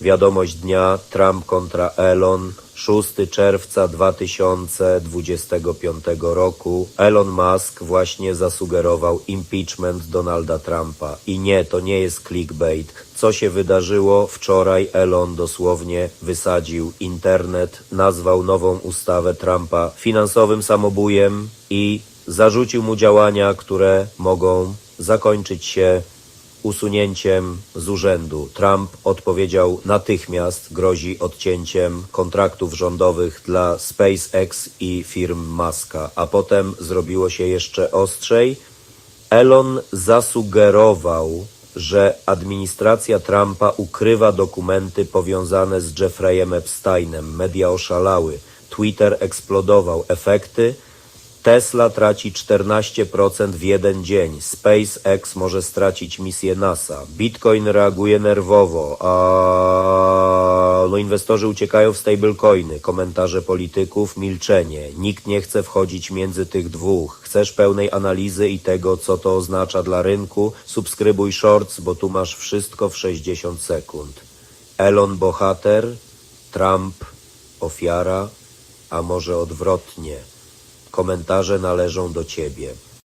Wiadomość dnia Trump kontra Elon 6 czerwca 2025 roku Elon Musk właśnie zasugerował impeachment Donalda Trumpa. I nie, to nie jest clickbait. Co się wydarzyło? Wczoraj Elon dosłownie wysadził internet, nazwał nową ustawę Trumpa finansowym samobujem i zarzucił mu działania, które mogą zakończyć się usunięciem z urzędu. Trump odpowiedział natychmiast, grozi odcięciem kontraktów rządowych dla SpaceX i firm Muska, a potem zrobiło się jeszcze ostrzej. Elon zasugerował, że administracja Trumpa ukrywa dokumenty powiązane z Jeffreyem Epsteinem. Media oszalały. Twitter eksplodował. Efekty? Tesla traci 14% w jeden dzień. SpaceX może stracić misję NASA. Bitcoin reaguje nerwowo, a no inwestorzy uciekają w stablecoiny. Komentarze polityków, milczenie. Nikt nie chce wchodzić między tych dwóch. Chcesz pełnej analizy i tego, co to oznacza dla rynku? Subskrybuj Shorts, bo tu masz wszystko w 60 sekund. Elon bohater, Trump ofiara, a może odwrotnie. Komentarze należą do ciebie.